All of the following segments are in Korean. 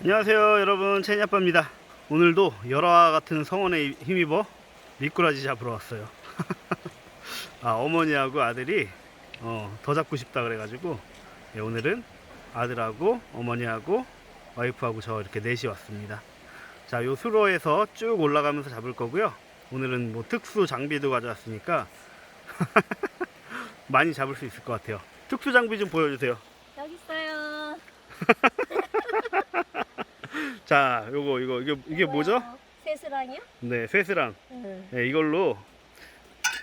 안녕하세요 여러분. 채니아빠입니다. 오늘도 열화와 같은 성원에 힘입어 미꾸라지 잡으러 왔어요. 아 어머니하고 아들이 어, 더 잡고 싶다 그래가지고 예, 오늘은 아들하고 어머니하고 와이프하고 저 이렇게 넷이 왔습니다. 자요 수로에서 쭉 올라가면서 잡을 거고요. 오늘은 뭐 특수 장비도 가져왔으니까 많이 잡을 수 있을 것 같아요. 특수 장비 좀 보여주세요. 여기 있어요. 자 요거 이거 이게 이게 뭐죠? 세스랑이요? 네 쇠스랑 응. 네, 이걸로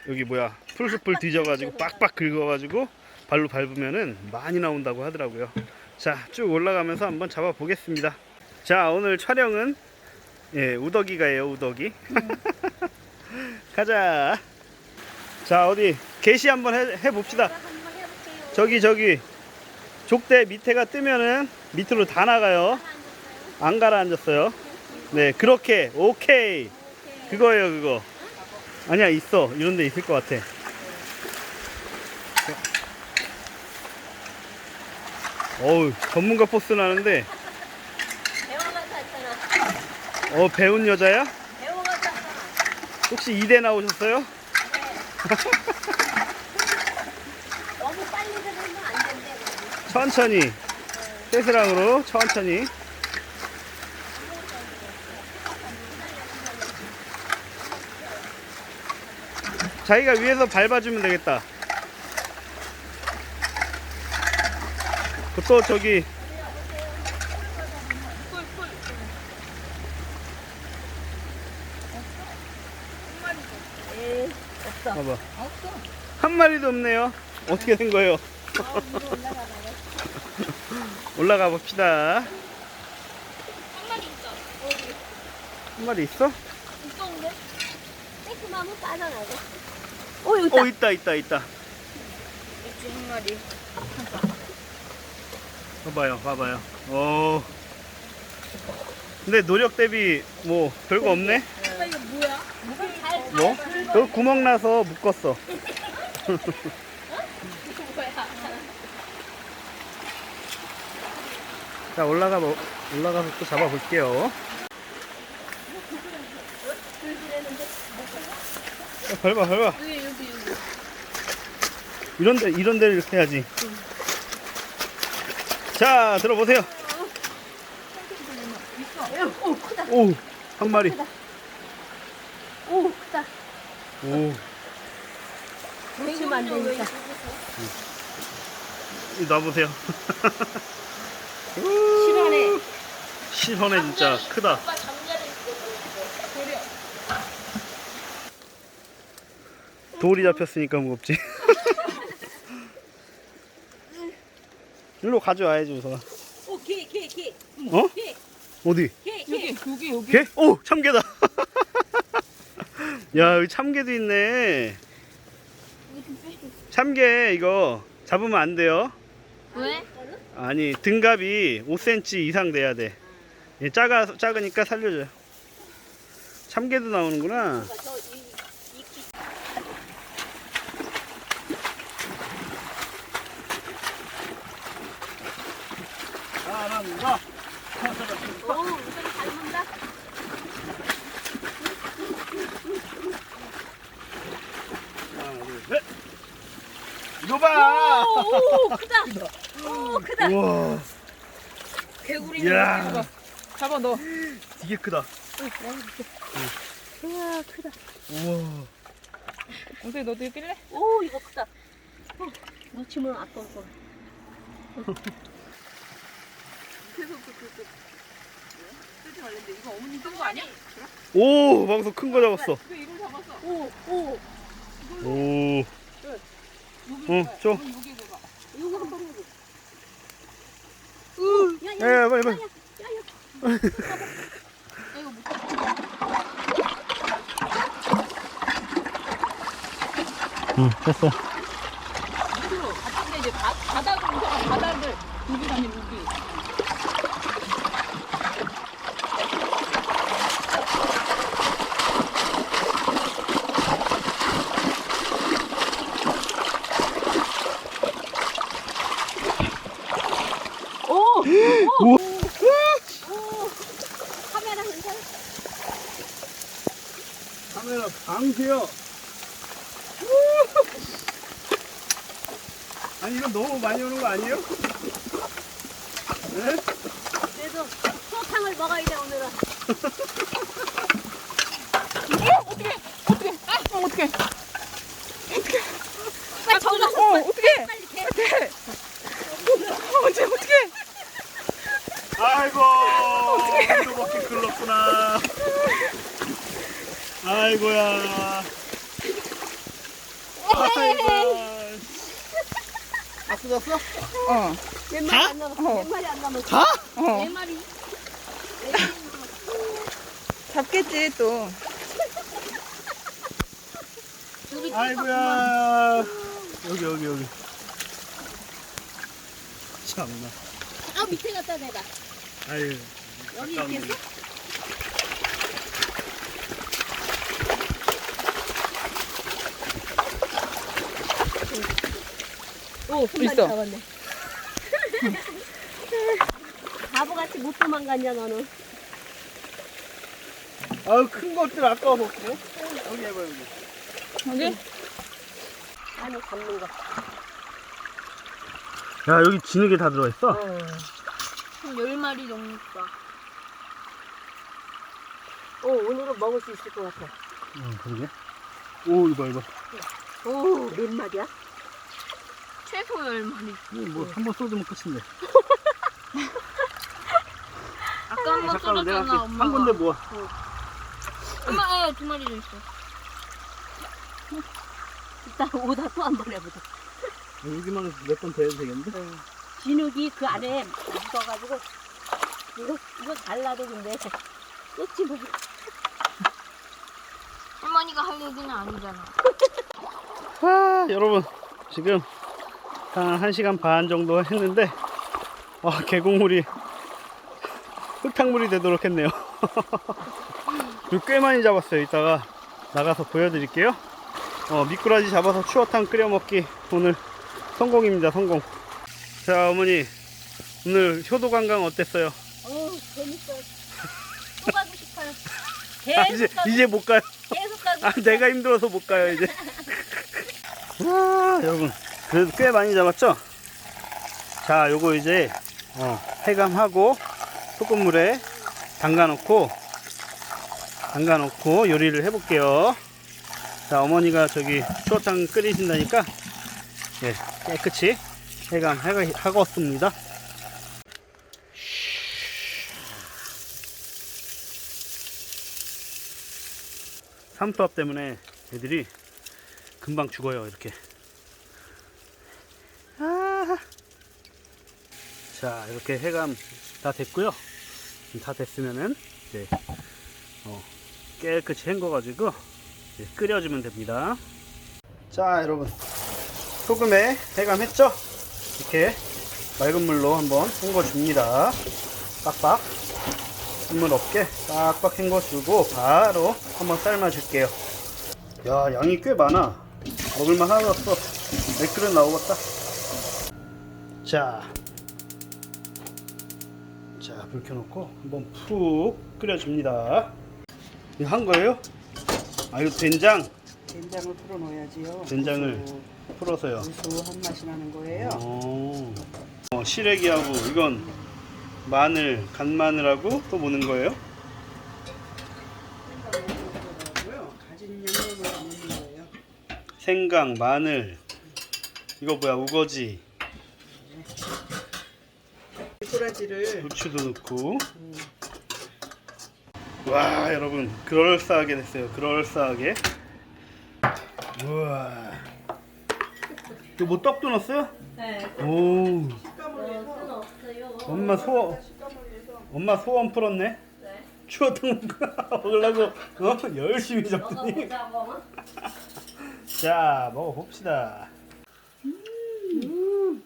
여기 뭐야 풀숲을 뒤져가지고 빡빡 긁어가지고 발로 밟으면은 많이 나온다고 하더라고요. 자 쭉 올라가면서 한번 잡아 보겠습니다. 자 오늘 촬영은 예 우덕이가예요 우덕이. 가자. 자 어디 게시 한번 해, 해 봅시다. 저기 저기 족대 밑에가 뜨면은 밑으로 다 나가요. 안 가라앉았어요. 네 그렇게 오케이. 그거예요 그거 아니야 있어 이런 데 있을 것 같아 어우 전문가 포스 나는데. 어 배운 여자야? 혹시 이대 나오셨어요? 된대. 천천히 세스랑으로 천천히 자기가 위에서 밟아주면 되겠다 또 저기 없어. 봐봐 없어. 한 마리도 없네요 어떻게 된 거예요? 올라가 봅시다 한 마리 있어. 어디? 한 마리 있어? 있었는데? 쬐끔하면 빠져나가. 오, 여기 있다. 어 있다 있다 있다 있지, 한 마리. 봐봐요 봐봐요 어 근데 노력 대비 뭐 별거 없네 오빠 이거 뭐야? 잘 뭐? 그 구멍 나서 묶었어 뭐야? 자 올라가 보, 올라가서 또 잡아 볼게요 밟아 밟아 여기. 이런 데 이런 데를 이렇게 해야지. 자 들어보세요. 오, 크다. 오 한 마리. 오, 크다. 오. 놓치면 안 되니까. 놔보세요. 실하네. 시원해 진짜. 크다. 돌이 잡혔으니까 무겁지 일로 가져와야지 우선 오, 개, 개, 개. 어? 개, 어디? 개, 개. 여기 여기 개? 오 참개다 야 여기 참개도 있네 참개 이거 잡으면 안 돼요 왜? 아니 등갑이 5cm 이상 돼야 돼 얘 작아, 작으니까 살려줘요 참개도 나오는구나 저 이, 이, 이, 잘한다 오, 우선. 하나 둘 셋 이거 봐 오, 크다. 오, 크다. 우와 개구리 이야. 잡아 잡아 너 되게 크다 우와, 크다. 우와 원태 너도 낄래? 오, 이거 크다. 어, 놓치면 아까울 거. 쓰지 말랬는데 이거 어머니 뜬 거 아니야? 오 방송 큰거 잡았어 왜 이걸 잡았어? 오, 오. 오 여기 어, 줘. 여기 이거 한번. 야, 야, 야, 빨리, 빨리. 야, 야, 야. 이거 못응 됐어 밑으로 갔는데 이제 바, 바닥을 여기 다니 여기 오, 우와 카메라 방세요. 아니 이거 너무 많이 오는 거 아니에요? 네? 그래도 소탕을 먹어야 돼 오늘은. 어떻게 어떻게 아 어, 어떻게 빨리 저기다 어 어떻게 빨리 개. 어째 어떻게 아이고 이거 먹기 글렀구나. 아이고야. 아이고. 아 쏟았어? 어 몇 마리 안 남았어. 어. 몇 마리 안 남았어. 다? 어. 네 마리. 잡겠지 또 아이고야. 여기 여기 여기. 참나. 아 밑에 갖다 대라. 아유. 여기 있겠어? 오, 한 마리 있어. 잡았네. 바보같이 못 도망갔냐 너는. 아유 큰 것들 아까워서 그래? 여기 해봐 여기. 여기 아니 잡는 거. 야 여기 진흙에 다 들어가 있어? 한열 마리 정도. 오 오늘은 먹을 수 있을 것 같아. 응 그러게. 오 이봐 이봐. 오 몇 마리야? 최소 열 마리 뭐 한 번 쏟으면 끝인데. 아까 한 번 잠깐만 내가 쏟았잖아 할게. 한 군데 모아. 엄마 예, 두 마리도 있어 이따 오다 또 한 번 해보자. 여기만 몇번 더 해도 되겠는데? 진흙이 그 안에 묻어가지고 이거 이거 잘라도 근데 끝이 뭐 할머니가 할 얘기는 아니잖아 아 여러분 지금 한 1시간 반 정도 했는데 아 계곡물이 흙탕물이 되도록 했네요 꽤 많이 잡았어요 이따가 나가서 보여드릴게요 어, 미꾸라지 잡아서 추어탕 끓여 먹기 오늘 성공입니다 성공 자 어머니 오늘 효도 관광 어땠어요? 어 재밌어. 또 가고 싶어요. 아, 계속 이제 가고 이제 못 가요 계속 가고 아, 내가 힘들어서 못 가요, 이제. 와, 여러분. 그래도 꽤 많이 잡았죠? 자, 요거 이제, 어, 해감하고, 소금물에 담가 놓고, 담가 놓고 요리를 해볼게요. 자, 어머니가 저기 추어탕 끓이신다니까, 예, 깨끗이 해감하겠습니다. 삼투압 때문에 애들이 금방 죽어요 이렇게 아. 자 이렇게 해감 다 됐고요 다 됐으면은 이제 어, 깨끗이 헹궈 가지고 끓여주면 됩니다 자 여러분 소금에 해감했죠 이렇게 맑은 물로 한번 헹궈 줍니다 빡빡 국물 없게 빡빡 헹궈주고 바로 한번 삶아줄게요. 야 양이 꽤 많아. 먹을만 하다 없어. 몇 그릇 나오겠다. 자, 자 불 켜놓고 한번 푹 끓여줍니다. 이거 한 거예요? 아 이거 된장, 된장을 풀어 넣어야지요. 된장을 풀어서요. 고소한 맛이 나는 거예요. 어, 어, 시래기하고 이건 마늘, 간마늘하고 또 뭐는 거예요? 가진 양념을 넣는 거예요. 생강, 마늘, 이거 뭐야 우거지, 미꾸라지를 후추도 넣고. 와 여러분 그럴싸하게 됐어요. 그럴싸하게. 우와. 이거 뭐 떡도 넣었어요? 네. 오. 어, 없어요. 엄마 소 엄마 소원 풀었네. 네. 추어탕 먹으려고 어? 열심히 잡더니. 보자 뭐. 자 먹어봅시다.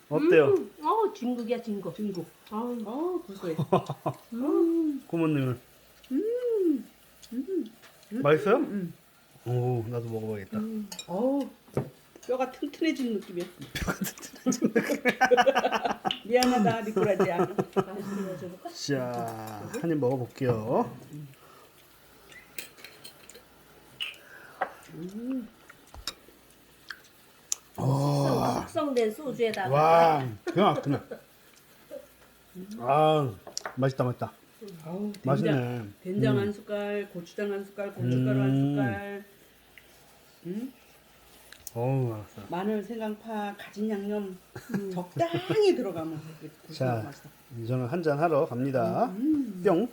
어때요? 어 중국이야 중국. 중국. 아, 어 고소해. 고모님은? 맛있어요? 오 나도 먹어봐야겠다. 어 뼈가 튼튼해진 느낌이야. 뼈가 튼튼해진 미안하다. 맛있게 줘볼까? 자, 한 입 먹어볼게요. 숙성된 소주에다가 와, 그냥 막히네. 아, 맛있다, 맛있다. 아우, 된장, 맛있네. 된장 음. 한 숟갈, 고추장 한 숟갈, 고춧가루 한 음. 숟갈. 음? 어우, 알았어. 마늘, 생강파, 가진 양념 적당히 들어가면 그 자. 맛있다. 저는 한잔 하러 갑니다. 뿅. 음.